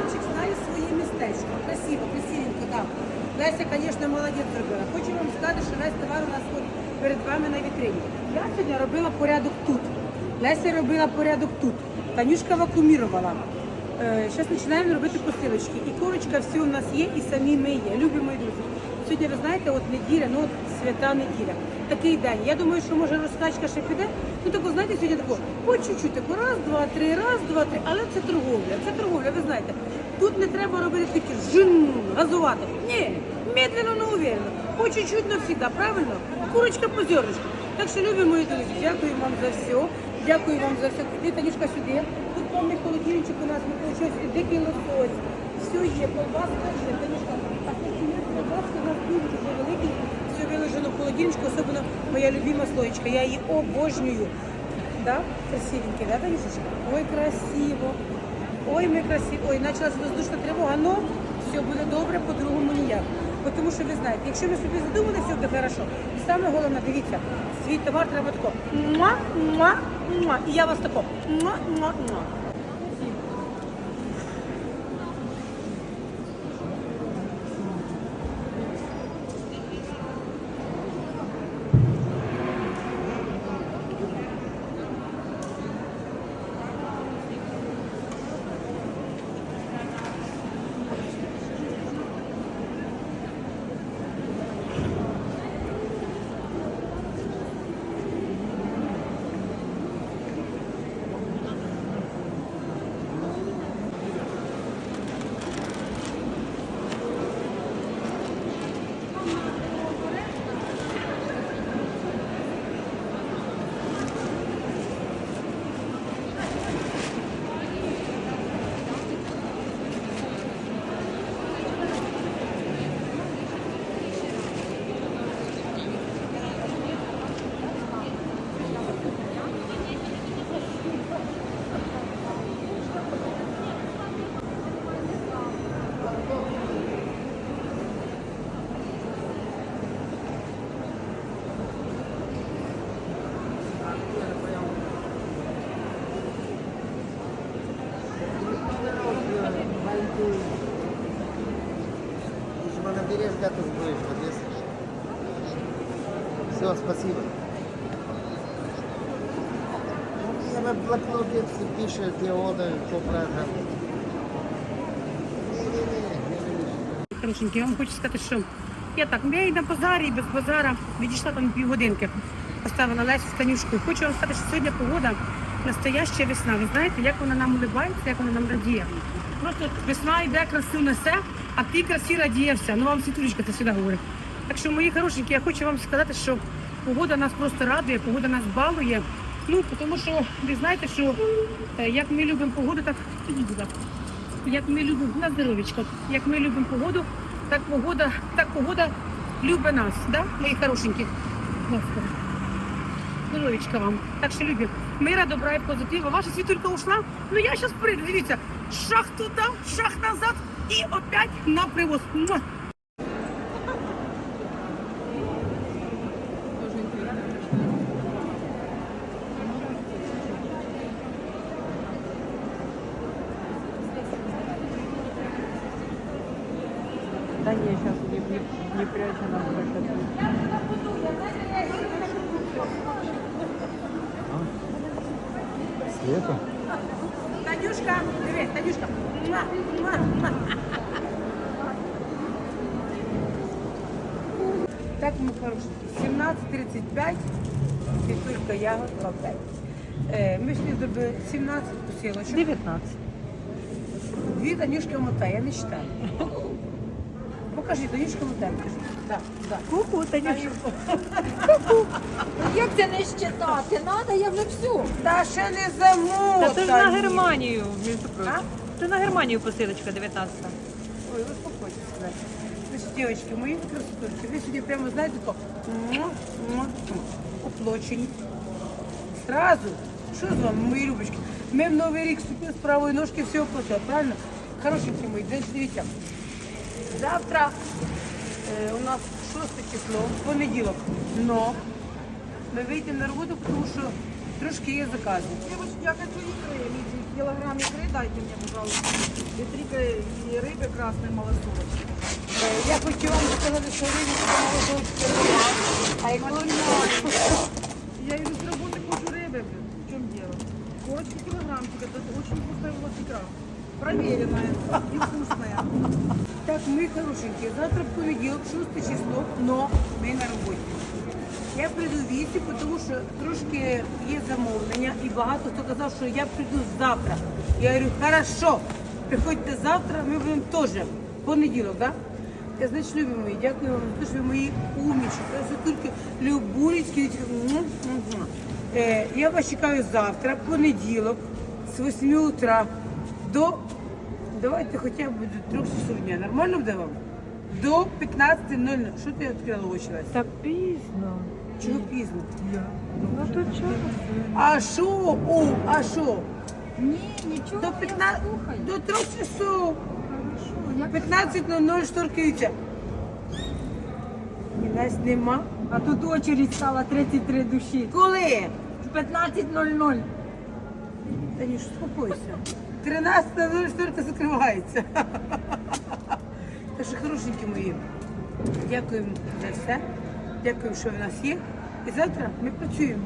Товарчик знає своє містечко. Красиво, красивенько, так. Леся, звісно, молодець зробила. Хочу вам сказати, що весь товар у нас тут перед вами на вітрині. Я сьогодні робила порядок тут. Леся робила порядок тут. Танюшка вакуумірувала. Зараз починаємо робити посилочки. І корочка все у нас є, і самі ми є. Любимо друзі. Сьогодні, ви знаєте, от неділя, ну от свята неділя. Такий день. Я думаю, що може розкачка ще піде. Ну тако, знаєте, сьогодні тако, по чуть-чуть, тако, раз, два, три, раз, два, три. Але це торговля, це торговля, ви знаєте. Тут не треба робити такі жин, газувати. Ні, медленно, но уверенно. По чуть-чуть, но всегда, правильно? Курочка по зернышку. Так що, любі мої друзі, дякую вам за все. Дякую вам за все. Іди, Танюшка, сюди. Тут повний холодильничок у нас, ми получили дикий лосось. Все є, колбаска є, Танюшка. А сортимент колбаски у нас дуже дуже великий. Все виложено в холодильничку, особливо моя любима слоєчка. Я її обожнюю. Да? Красивенький, да, Танюшечка? Ой, красиво. Ой, ми красиво. Ой, почалася воздушна тривога, но все буде добре, по-другому ніяк. Бо Тому що ви знаєте, якщо ми собі задумали, все буде хорошо. І саме головне, дивіться, свій товар треба тако. Муа. І я вас тако. Муа, муа, муа. Если на берег где-то сбрыжь, вот если Все, спасибо. Я на блокноте все пишет, ода, что программа. Не-не-не, я вам хочу сказати, що я так, я і на базарі, і без базара відійшла там півгодинки, поставила Лесю з Танюшкою. Хочу вам сказати, що сьогодні погода настояща весна. Ви знаєте, як вона нам улибається, як вона нам радіє. Просто весна йде, красу несе, а ти красі радіє. Ну вам світулечка це сюди говорить. Так що, мої хорошенькі, я хочу вам сказати, що погода нас просто радує, погода нас балує. Ну, тому що ви знаєте, що е, як ми любимо погоду, так. Як ми любимо на здоров'ячко, як ми любимо погоду, так погода, так погода любить нас, да, мої хорошенькі? Здоров'ячка вам. Так що любі. Мира, добра і позитива. Ваша світулька ушла. Ну я зараз прийду. Дивіться, шах туди, шах назад і опять на привоз. Да не, сейчас не, не, не прячу нам красоту. Света? Танюшка, диви, Танюшка. Муа, муа, муа. Так, ми хороші. 17.35, світулька ягод, лапель. Е, Ми не зробили 17 посілочок. 19. Дві Танюшки мотає, я не читаю. Покажи, Танюшка мотає, покажи. Так, так. Ку-ку, Танюша. Як це не щитати? Надо, я вже всю. Та ще не. Та це ж на Германію, між прочим. Це на Германію посилочка 19. Ой, успокойтесь. Значит, девочки, мои красотульки, вы сегодня прямо, знаете, как уплочені. Сразу. Що з вами, мої любочки? Ми в Новий рік собі з правої ножки все оплатили, правильно? Хорошенькі мої, значить, дивіться. Завтра е, у нас 6 число, понеділок. Но ми вийдемо на роботу, тому що Трошки є закази. Девочки, я хочу икры. Килограмм икры дайте мне, пожалуйста. Литрика и рыбы красной малосолочной. Е, Я хочу вам сказати, що рибу молодочки а як Я иду с работы, хочу рыбы. блин. В чем дело? Корочки килограммчик. Это очень вкусная у вас икра. Проверенная и вкусная. Так, ми хорошенькі. Завтра в понеділок, 6 число, но ми на роботі. Я прийду в 8, тому що трошки є замовлення і багато хто казав, що я прийду завтра. Я говорю, хорошо, приходьте завтра, ми будемо теж понеділок, так? Я значить, любі мої, дякую вам за що ви мої умнічі, красотульки, любулечки. Е, я вас чекаю завтра, понеділок, з 8 утра до Давайте хоча б до трьох часов дня. Нормально буде вам? До 15.00. Що ти відкрила очі? Так пізно. Чого пізно? Ну то чого? А що? О, а що? Ні, нічого, До я 15, слухаю. до трьох часов. Хорошо, я 15.00 шторкаються. І нас нема. А тут очередь стала 33 душі. Коли? 15.00. Та ні, успокойся. 13.00 шторка закривається. Так що, хорошенькі мої, дякуємо за все. Дякуємо, що ви нас є. І завтра ми працюємо.